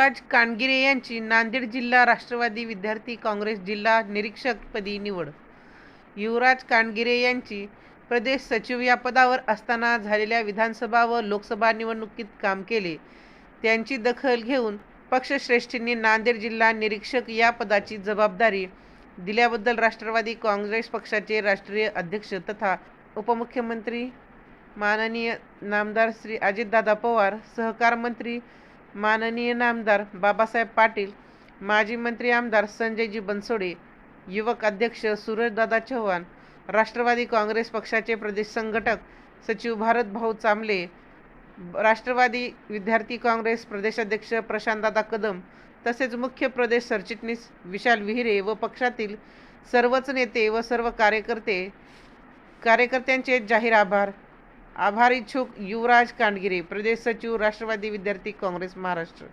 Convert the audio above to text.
युवराज कानगिरे यांची नांदेड जिल्हा राष्ट्रवादी विद्यार्थी काँग्रेस जिल्हा निरीक्षकपदी निवड. युवराज कानगिरे यांची प्रदेश सचिव या पदावर असताना झालेल्या विधानसभा व लोकसभा निवडणुकीत काम केले. त्यांची दखल घेऊन पक्षश्रेष्ठींनी नांदेड जिल्हा निरीक्षक या पदाची जबाबदारी दिल्याबद्दल राष्ट्रवादी काँग्रेस पक्षाचे राष्ट्रीय अध्यक्ष तथा उपमुख्यमंत्री माननीय नामदार श्री अजितदादा पवार सहकार मंत्री माननीय नामदार बाबासाहेब पाटील माजी मंत्री आमदार संजयजी बनसोडे युवक अध्यक्ष सूरजदादा चव्हाण राष्ट्रवादी काँग्रेस पक्षाचे प्रदेश संघटक सचिव भारत भाऊ चांबले राष्ट्रवादी विद्यार्थी काँग्रेस प्रदेशाध्यक्ष प्रशांतदादा कदम तसेच मुख्य प्रदेश सरचिटणीस विशाल विहिरे व पक्षातील सर्वच नेते व सर्व कार्यकर्ते कार्यकर्त्यांचे जाहीर आभार. आभार इच्छुक युवराज कांडगिरे प्रदेश सचिव राष्ट्रवादी विद्यार्थी काँग्रेस महाराष्ट्र